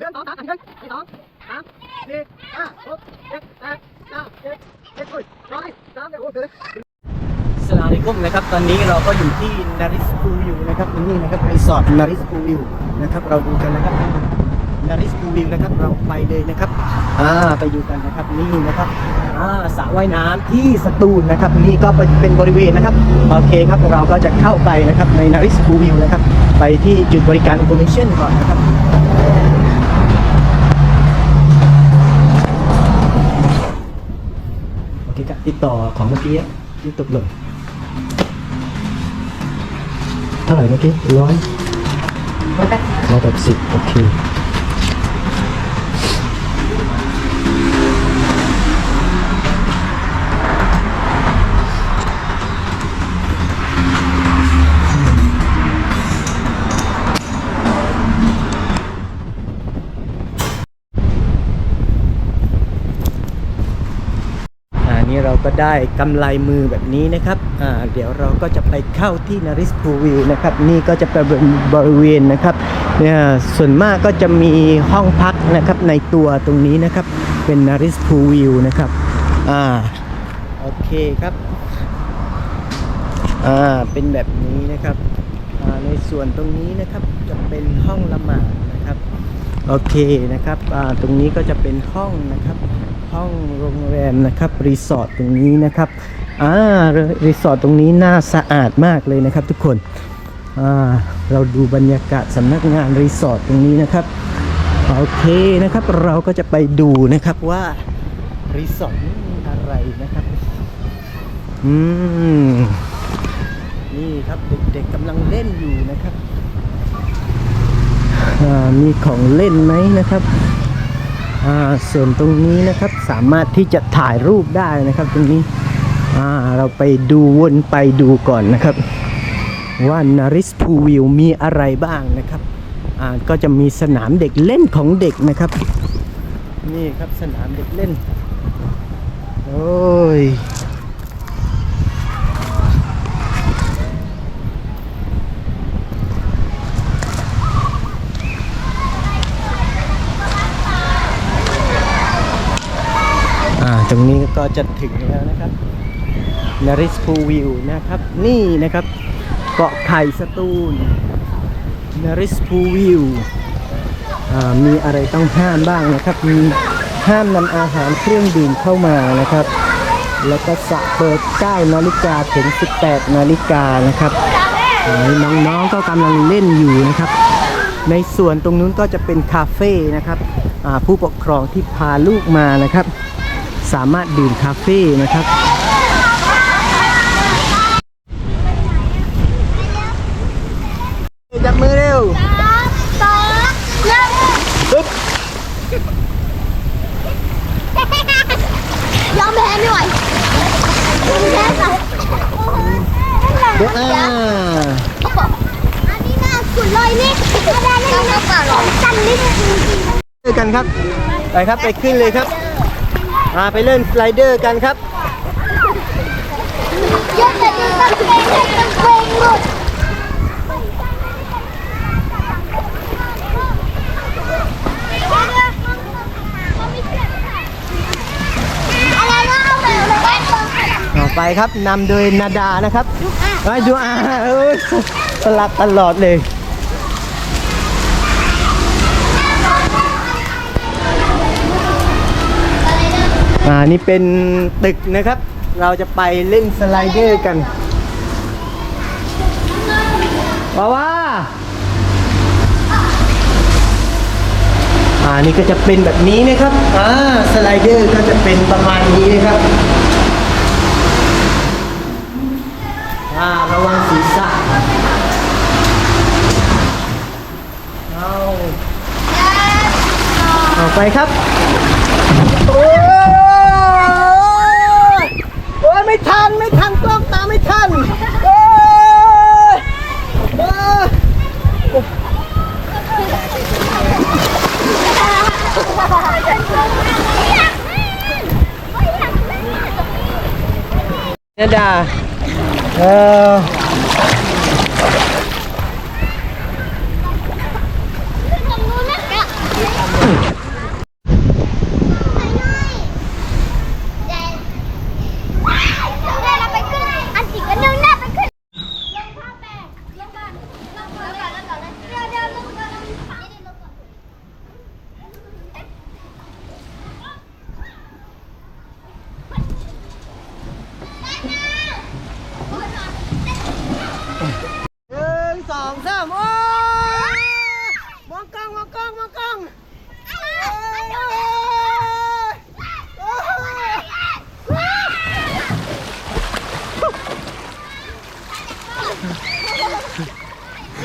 หนึ่งสองสามหนึ่งสองสามสี่ห้าหกเจ็ดแปดเก้าสิบเอ็ดสิบร้อยสามสิบโอ้โหสลาลัยกุมนะครับ ตอนนี้เราก็อยู่ที่นาริสพูวิวนะครับนี่นะครับรีสอร์ทนาริสพูวิวนะครับเราดูกันนะครับนาริสพูวิวนะครับเราไปเลยนะครับอ่าไปดูกันนะครับนี่นะครับอ่าสระว่ายน้ำที่สตูลนะครับนี่ก็เป็นบริเวณนะครับโอเคครับเราก็จะเข้าไปนะครับในนาริสพูวิวนะครับไปที่จุดบริการอินโฟเมชันก่อนนะครับ โอเคครับติดต่อของเมื่อกี้ที่ตกหล่นเท่าไหร่เมื่อกี้ร้อยร้อยแปดสิบโอเค ก็ได้กำไลมือแบบนี้นะครับอ่าเดี๋ยวเราก็จะไปเข้าที่นาริสพูวิวนะครับนี่ก็จะเป็นบริเวณนะครับเนี่ยส่วนมากก็จะมีห้องพักนะครับในตัวตรงนี้นะครับเป็นนาริสพูวิวนะครับอ่าโอเคครับอ่าเป็นแบบนี้นะครับในส่วนตรงนี้นะครับจะเป็นห้องละหมาดนะครับโอเคนะครับตรงนี้ก็จะเป็นห้องนะครับ ห้องโรงแรมนะครับรีสอร์ทตรงนี้นะครับอ่ารีสอร์ทตรงนี้น่าสะอาดมากเลยนะครับทุกคนอ่าเราดูบรรยากาศสำนักงานรีสอร์ทตรงนี้นะครับโอเคนะครับเราก็จะไปดูนะครับว่ารีสอร์ทนี้มีอะไรนะครับอืมนี่ครับเด็กๆกำลังเล่นอยู่นะครับมีของเล่นไหมนะครับ ส่วนตรงนี้นะครับสามารถที่จะถ่ายรูปได้นะครับ ตรงนี้เราไปดูวนไปดูก่อนนะครับ ว่านาริสพูวิวมีอะไรบ้างนะครับก็จะมีสนามเด็กเล่นของเด็กนะครับ นี่ครับสนามเด็กเล่น โอ้ย ตรงนี้ก็จะถึงแล้วนะครับนาริสพูวิวนะครับ นี่นะครับ เกาะไข่สตูลนาริสพูวิวมีอะไรต้องห้ามบ้างนะครับ มีห้ามนำอาหารเครื่องดื่มเข้ามานะครับ แล้วก็สะเปิด 9 นาฬิกาถึง 18 นาฬิกานะครับน้องๆก็กำลังเล่นอยู่นะครับ ในส่วนตรงนู้นก็จะเป็นคาเฟ่นะครับผู้ปกครองที่พาลูกมานะครับ สามารถดื่มคาเฟ่นะครับจับมือเร็วสามสองหนึ่งปึ๊บยอมแพ้ไม่ไหวยอมแพ้ค่ะเดี๋ยวอ่าอันนี้น่าสุดเลยนี่ไม่ได้เล่นเล่นของจันนี่จริงเจอกันครับ ไปครับ ไปขึ้นเลยครับ อ่าไปเล่นสไลเดอร์กันครับยอะเลยดูตั้งเพลงเลยตั้งเพลงหมดไปเลยต่อไปครับนำโดยนาดานะครับไปดูอาสลับตลอดเลย อ่านี่เป็นตึกนะครับ เราจะไปเล่นสไลเดอร์กันว้าว่าอ่านี่ก็จะเป็นแบบนี้นะครับอ่าสไลเดอร์ก็จะเป็นประมาณนี้นะครับอ่าระวังศีรษะเอาเอาไปครับ โอ้ยโอ้ยไม่ทัน ไม่ทันกล้องตามไม่ทัน โอ้ยโอ้ย นาดาเออ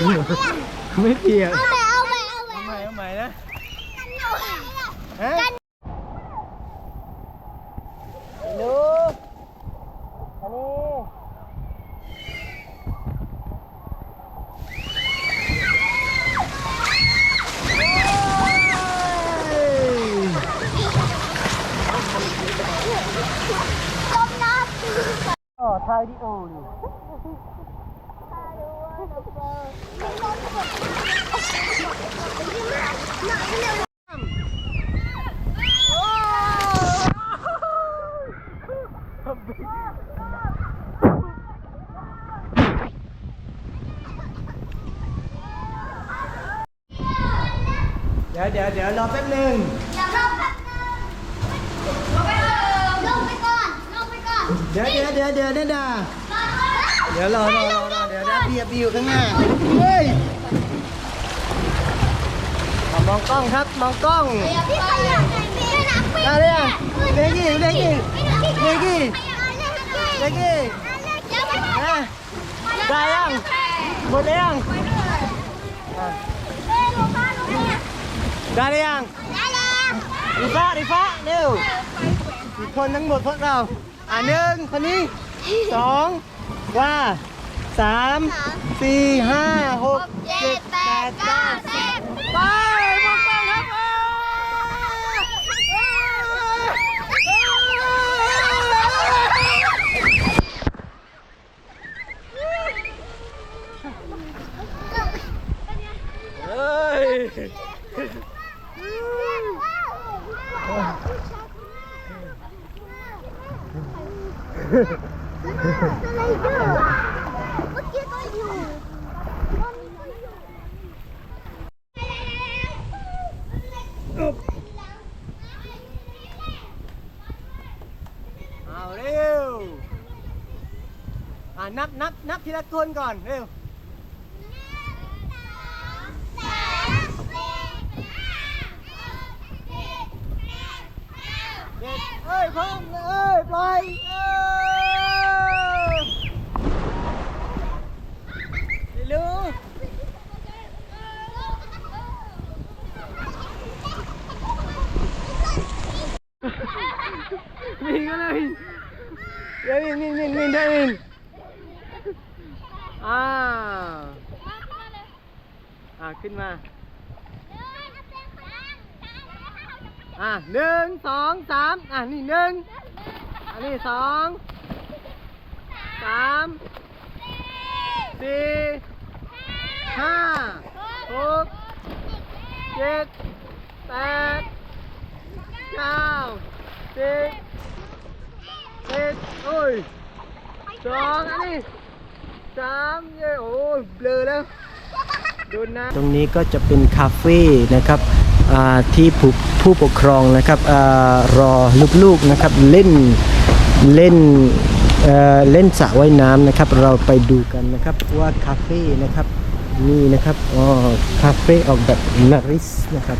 ไม่เปียกเอาไปเอาไปเอาไปเอาใหม่เอาใหม่นะฮะดูกอันนี้เฮ้ยต้มน้อ๋อถ่ายวิดีโออยู่ เดี๋ยวเดี๋ยวเดี๋ยวรอแป๊บหนึงอย่าลงแป๊บนึงลงไปก่อนลงไปก่อนเดี๋ยวเดี๋ยวเดี๋ยวเดี๋ยวเดี๋ยวดาเดี๋ยวรอรอรอรอเดี๋ยวนะเบียร์บีอยู่ข้างหน้าเฮ้ยเอามองกล้องครับมองกล้องพี่ขยับหน่อยพี่นะพี่ได้เลยงเด็กกี้เด็กกี้เด็กกี้เด็กกี้อะได้ยังหมดแล้วยังอะ ได้หรือยังอีฟ้าอีฟ้าเร็วอีกคนทั้งหมดพวกเรา อะหนึ่งคนนี้สองว่าสามสี่ห้าหกเจ็ดแปดเก้าสิบไปมองกล้องครับเฮ้ย อะไรเด้อเมื่อกี้ก็อยู่ เอาเร็ว อ่านับนับนับ ทีละคนก่อนเร็วเด็กเอ้ยพร้อมเอ้ยปล่อยเอ้ยเร็วมินก็เลยเดี๋ยวมินมินมินมินได้มิน อ่าอ่าขึ้นมาอะหนึ่งสองสามอะนี่หนึ่งอันนี้สองสามสี่ห้าหกเจ็ดแปดเก้าสิบสิบโอ้ยสองอันนี้ สามเย้โอ้เบลอแล้วดูนะตรงนี้ก็จะเป็นคาเฟ่นะครับที่ผู้ผู้ปกครองนะครับอรอลูกๆนะครับเล่นเล่นเล่นสระว่ายน้ำนะครับ เราไปดูกันนะครับว่าคาเฟ่นะครับนี่นะครับอ๋อคาเฟ่ออกแบบนาริสนะครับ